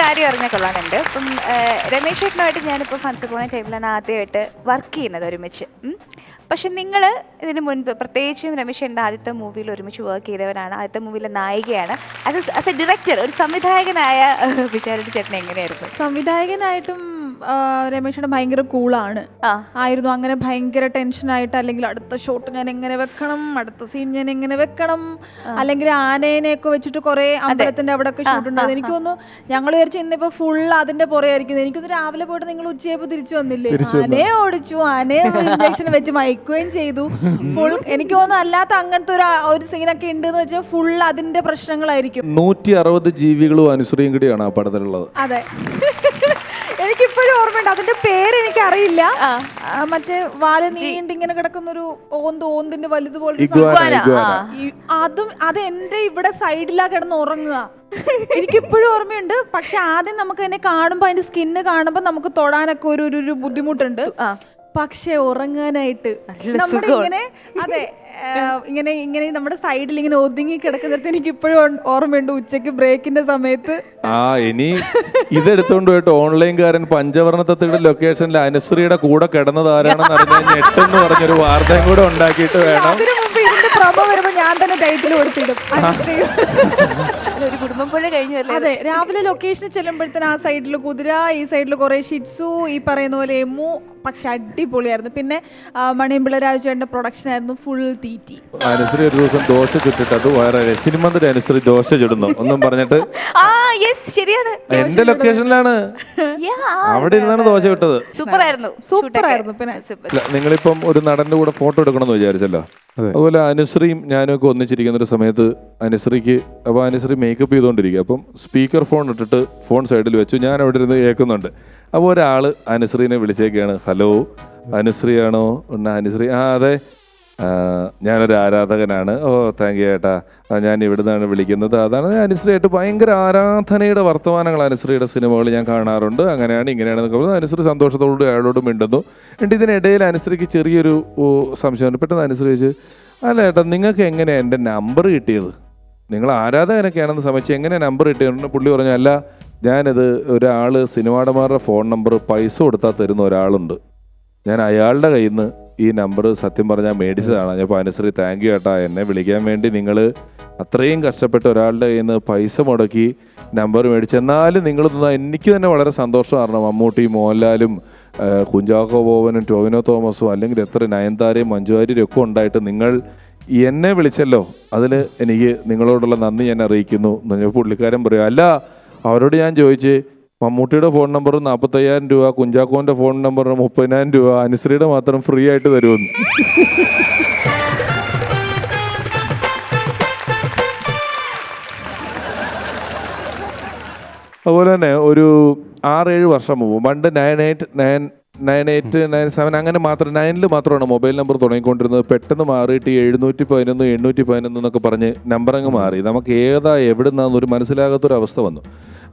കാര്യം അറിഞ്ഞ കൊള്ളാനുണ്ട്. ഇപ്പം രമേശ് ചേട്ടനുമായിട്ട് ഞാനിപ്പോൾ ഫൺസ് പോകുന്ന ടൈമിലാണ് ആദ്യമായിട്ട് വർക്ക് ചെയ്യുന്നത് ഒരുമിച്ച്. പക്ഷെ നിങ്ങൾ ഇതിന് മുൻപ് പ്രത്യേകിച്ചും രമേശ് ചേട്ടന്റെ ആദ്യത്തെ മൂവിയിൽ ഒരുമിച്ച് വർക്ക് ചെയ്തവരാണ്. ആദ്യത്തെ മൂവിയിലെ നായികയാണ്. ആസ് എ ഡയറക്ടർ ഒരു സംവിധായകനായ വിശാരടി ചേട്ടൻ എങ്ങനെയായിരുന്നു? സംവിധായകനായിട്ടും രമേശേട്ടൻ ഭയങ്കര കൂളാണ്. ആയിരുന്നു അങ്ങനെ ഭയങ്കര ടെൻഷനായിട്ട് അല്ലെങ്കിൽ അടുത്ത ഷോട്ട് ഞാൻ എങ്ങനെ വെക്കണം അടുത്ത സീൻ ഞാൻ എങ്ങനെ വെക്കണം അല്ലെങ്കിൽ ആനേനെയൊക്കെ വെച്ചിട്ട് കുറെ അമ്പലത്തിന്റെ അവിടെ ഒക്കെ ഷൂട്ട് ഉണ്ടായിരുന്നു എനിക്ക് തോന്നുന്നു ഞങ്ങൾ വിചാരിച്ചു ഇന്നിപ്പോ ഫുൾ അതിന്റെ പുറയായിരിക്കും. എനിക്കൊന്ന് രാവിലെ പോയിട്ട് നിങ്ങൾ ഉച്ചയായപ്പോ തിരിച്ചു വന്നില്ലേ? ആനയെ ഓടിച്ചു. ആനയെ ഇഞ്ചക്ഷൻ വെച്ച് മയക്കുകയും ചെയ്തു. ഫുൾ എനിക്ക് തോന്നുന്നു അല്ലാത്ത അങ്ങനത്തെ ഒരു ഒരു സീനൊക്കെ ഉണ്ടെന്ന് വെച്ചാൽ ഫുൾ അതിന്റെ പ്രശ്നങ്ങളായിരിക്കും. നൂറ്റി അറുപത് ജീവികളും അനുസരിയും കൂടിയാണ് ആ പടത്തിലുള്ളത്. അതെ. എനിക്കിപ്പോഴും ഓർമ്മയുണ്ട്. അതിന്റെ പേര് എനിക്ക് അറിയില്ല ആ. മറ്റേ വാൽ നീണ്ട് ഇങ്ങനെ കിടക്കുന്ന ഒരു ഓന്ത് ഓന്തിന്റെ വലുതുപോലെ. അതും അത് എന്റെ ഇവിടെ സൈഡിലാ കിടന്ന് ഉറങ്ങുക. എനിക്കിപ്പോഴും ഓർമ്മയുണ്ട്. പക്ഷെ ആദ്യം നമുക്ക് എന്നെ കാണുമ്പോ അതിന്റെ സ്കിന്ന് കാണുമ്പോ നമുക്ക് തൊടാനൊക്കെ ഒരു ഒരു- ഒരു ബുദ്ധിമുട്ടുണ്ട്. ആ. പക്ഷെ ഉറങ്ങാനായിട്ട്. നമ്മുടെ ഇങ്ങനെ അതെ ഇങ്ങനെ ഇങ്ങനെ നമ്മുടെ സൈഡിൽ ഇങ്ങനെ ഒതുങ്ങി കിടക്കുന്നിടത്ത് എനിക്ക് ഇപ്പോഴും ഓർമ്മയുണ്ട് ഉച്ചയ്ക്ക് ബ്രേക്കിന്റെ സമയത്ത്. ആ ഇനി ഇതെടുത്തോണ്ട് പോയിട്ട് ഓൺലൈൻകാരൻ പഞ്ചവർണത്തത്തിന്റെ ലൊക്കേഷനിൽ അനുശ്രീയുടെ കൂടെ കിടന്നത് ആരാണെന്ന് അറിഞ്ഞാൽ എന്ന് പറഞ്ഞൊരു വാർത്തയും കൂടെ ഉണ്ടാക്കിയിട്ട് വേണം. അതിനു മുമ്പ് ഇതിന്റെ പ്രഭ വരുമ്പോ ഞാൻ തന്നെ ടൈറ്റിൽ കൊടുത്തിടും. അനുശ്രീ. അല്ല, ഒരു കുടുംബം പോലെ കഴിഞ്ഞല്ലേ അതെ രാവിലെ ലൊക്കേഷനിൽ ചെല്ലുമ്പോഴത്തേന് ആ സൈഡിൽ കുതിര ഈ സൈഡിൽ കുറെ ഷിറ്റ്സു ഈ പറയുന്ന പോലെ എമു പക്ഷെ അടിപൊളിയായിരുന്നു. പിന്നെ ആ, മണിയമ്പിള്ള രാജുവേണ്ട പ്രൊഡക്ഷൻ ആയിരുന്നു ഫുൾ തീറ്റി. അനുശ്രീ ഒരു ദിവസം ദോശ ചുട്ടിട്ട് അത് വേറെ സിനിമ അനുശ്രീ ദോശ ചുടുന്നു. ഒന്നും പറഞ്ഞിട്ട് ആ യെസ് ശരിയാണ്. എന്റെ ലൊക്കേഷനിലാണ് അവിടെ ഇരുന്നാണ് ദോശ വിട്ടത് സൂപ്പർ ആയിരുന്നു സൂപ്പർ ആയിരുന്നു പിന്നെ. നിങ്ങളിപ്പം ഒരു നടന്റെ കൂടെ ഫോട്ടോ എടുക്കണമെന്ന് വിചാരിച്ചല്ലോ? അതുപോലെ അനുശ്രീയും ഞാനും ഒക്കെ ഒന്നിച്ചിരിക്കുന്ന ഒരു സമയത്ത് അനുശ്രീക്ക് അപ്പോൾ അനുശ്രീ മേക്കപ്പ് ചെയ്തുകൊണ്ടിരിക്കുക. അപ്പം സ്പീക്കർ ഫോൺ ഇട്ടിട്ട് ഫോൺ സൈഡിൽ വെച്ചു. ഞാൻ അവിടെ ഇരുന്ന് കേൾക്കുന്നുണ്ട്. അപ്പോൾ ഒരാൾ അനുശ്രീനെ വിളിച്ചേക്കാണ്. ഹലോ അനുശ്രീയാണോ? ഉണ്ട് അനുശ്രീ. ആ അതെ. ഞാനൊരു ആരാധകനാണ്. ഓ താങ്ക് യു ഏട്ടാ. ഞാൻ ഇവിടുന്നാണ് വിളിക്കുന്നത്. അതാണ് അനുശ്രീയായിട്ട് ഭയങ്കര ആരാധനയുടെ വർത്തമാനങ്ങൾ അനുശ്രീയുടെ സിനിമകൾ ഞാൻ കാണാറുണ്ട്. അങ്ങനെയാണ് ഇങ്ങനെയാണ് പറഞ്ഞത് അനുശ്രീ സന്തോഷത്തോടുകൂടി അയാളോട് മിണ്ടുന്നു. എന്നിട്ട് ഇതിനിടയിൽ അനുശ്രീക്ക് ചെറിയൊരു സംശയമുണ്ട് പെട്ടെന്ന് അനുശ്രീ അല്ല ഏട്ടാ നിങ്ങൾക്ക് എങ്ങനെയാണ് എന്റെ നമ്പർ കിട്ടിയത്? നിങ്ങൾ ആരാധകനൊക്കെയാണെന്ന് സമയത്ത് എങ്ങനെ നമ്പർ കിട്ടിയത് പുള്ളി പറഞ്ഞു അല്ല ഞാനിത് ഒരാൾ സിനിമാടന്മാരുടെ ഫോൺ നമ്പർ പൈസ കൊടുത്താൽ തരുന്ന ഒരാളുണ്ട്. ഞാൻ അയാളുടെ കയ്യിൽ നിന്ന് ഈ നമ്പർ സത്യം പറഞ്ഞാൽ മേടിച്ചതാണ്. ഞാൻ പാനശ്രീ താങ്ക് യു ഏട്ടാ. എന്നെ വിളിക്കാൻ വേണ്ടി നിങ്ങൾ അത്രയും കഷ്ടപ്പെട്ട് ഒരാളുടെ കയ്യിൽ നിന്ന് പൈസ മുടക്കി നമ്പർ മേടിച്ചു. എന്നാലും നിങ്ങൾ എനിക്ക് തന്നെ വളരെ സന്തോഷമായിരുന്നു മമ്മൂട്ടി മോഹൻലാലും കുഞ്ചാക്കോ ബോബനും ടോവിനോ തോമസും അല്ലെങ്കിൽ എത്ര നയൻതാരയും മഞ്ജുവാര്യരും ഒക്കെ ഉണ്ടായിട്ട് നിങ്ങൾ എന്നെ വിളിച്ചല്ലോ. അതിൽ എനിക്ക് നിങ്ങളോടുള്ള നന്ദി ഞാൻ അറിയിക്കുന്നു. പുള്ളിക്കാരൻ പറയും അല്ല അവരോട് ഞാൻ ചോദിച്ച് മമ്മൂട്ടിയുടെ ഫോൺ നമ്പർ നാൽപ്പത്തയ്യായിരം രൂപ കുഞ്ചാക്കോന്റെ ഫോൺ നമ്പർ മുപ്പതിനായിരം രൂപ അനുശ്രീയുടെ മാത്രം ഫ്രീ ആയിട്ട് തരുമെന്ന്. അതുപോലെ തന്നെ ഒരു ആറേഴ് വർഷം മുമ്പ് പണ്ട് nine eight nine nine eight nine seven അങ്ങനെ മാത്രം നയനിൽ മാത്രമാണ് മൊബൈൽ നമ്പർ തുടങ്ങിക്കൊണ്ടിരുന്നത്. പെട്ടെന്ന് മാറിയിട്ട് എഴുന്നൂറ്റി പതിനൊന്ന് എണ്ണൂറ്റി പതിനൊന്ന് എന്നൊക്കെ പറഞ്ഞ് നമ്പർ അങ്ങ് മാറി. നമുക്ക് ഏതാ എവിടെ ഒരു മനസ്സിലാകാത്തൊരു അവസ്ഥ വന്നു.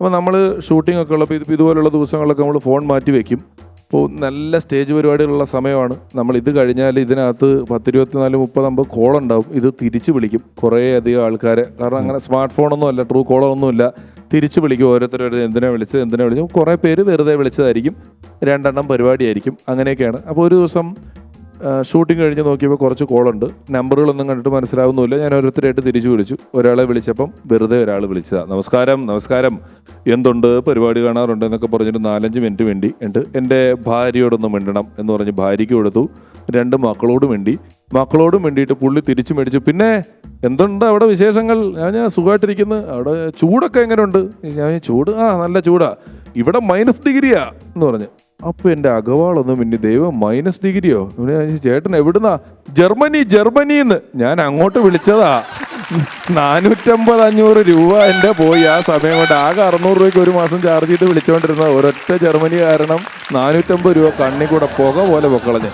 അപ്പോൾ നമ്മൾ ഷൂട്ടിംഗ് ഒക്കെ ഉള്ളപ്പോൾ ഇത് ഇതുപോലുള്ള ദിവസങ്ങളൊക്കെ നമ്മൾ ഫോൺ മാറ്റി വയ്ക്കും അപ്പോൾ നല്ല സ്റ്റേജ് പരിപാടികളുള്ള സമയമാണ്. നമ്മൾ ഇത് കഴിഞ്ഞാൽ ഇതിനകത്ത് പത്തിരുപത്തിനാല് മുപ്പത് അമ്പത് കോൾ ഉണ്ടാവും. ഇത് തിരിച്ച് വിളിക്കും. കുറേ അധികം ആൾക്കാരെ. കാരണം അങ്ങനെ സ്മാർട്ട് ഫോണൊന്നും അല്ല ട്രൂ കോളൊന്നുമില്ല തിരിച്ച് വിളിക്കും ഓരോരുത്തരും എന്തിനാ വിളിച്ചത് എന്തിനാ വിളിച്ചു കുറേ പേര് വെറുതെ വിളിച്ചതായിരിക്കും. രണ്ടെണ്ണം പരിപാടിയായിരിക്കും. അങ്ങനെയൊക്കെയാണ്. അപ്പോൾ ഒരു ദിവസം ഷൂട്ടിംഗ് കഴിഞ്ഞ് നോക്കിയപ്പോൾ കുറച്ച് കോളുണ്ട്. നമ്പറുകളൊന്നും കണ്ടിട്ട് മനസ്സിലാവുന്നില്ല ഞാൻ ഓരോരുത്തരായിട്ട് തിരിച്ചു വിളിച്ചു. ഒരാളെ വിളിച്ചപ്പം വെറുതെ ഒരാൾ വിളിച്ചതാണ് നമസ്കാരം നമസ്കാരം. എന്തുണ്ട്? പരിപാടി കാണാറുണ്ട് എന്നൊക്കെ പറഞ്ഞിട്ട് നാലഞ്ച് മിനിറ്റ് വേണ്ടി ഉണ്ട് എന്റെ ഭാര്യയോടൊന്ന് മിണ്ടണം എന്ന് പറഞ്ഞ് ഭാര്യയ്ക്ക് കൊടുത്തു. രണ്ട് മക്കളോടും വേണ്ടി മക്കളോടും വേണ്ടിയിട്ട് പുള്ളി തിരിച്ചു മേടിച്ചു. പിന്നെ എന്തുണ്ട് അവിടെ വിശേഷങ്ങൾ? ഞാൻ ഞാൻ സുഖമായിട്ടിരിക്കുന്നു. അവിടെ ചൂടൊക്കെ എങ്ങനെയുണ്ട് ഞാൻ ചൂട്. ആ നല്ല ചൂടാ. ഇവിടെ മൈനസ് ഡിഗ്രിയാ എന്ന് പറഞ്ഞു. അപ്പൊ എന്റെ അകവാളൊന്നും പിന്നെ ദൈവം മൈനസ് ഡിഗ്രിയോ ചേട്ടൻ എവിടുന്നാ? ജർമ്മനി ജർമ്മനി എന്ന്. ഞാൻ അങ്ങോട്ട് വിളിച്ചതാ. നാനൂറ്റമ്പത് അഞ്ഞൂറ് രൂപ എന്റെ പോയി. ആ സമയം കൊണ്ട് ആകെ അറുന്നൂറ് രൂപയ്ക്ക് ഒരു മാസം ചാർജ് ചെയ്ത് വിളിച്ചുകൊണ്ടിരുന്ന ഒരൊറ്റ ജർമ്മനി കാരണം നാനൂറ്റമ്പത് രൂപ കണ്ണി കൂടെ പുക പോലെ പൊക്കളഞ്ഞ്.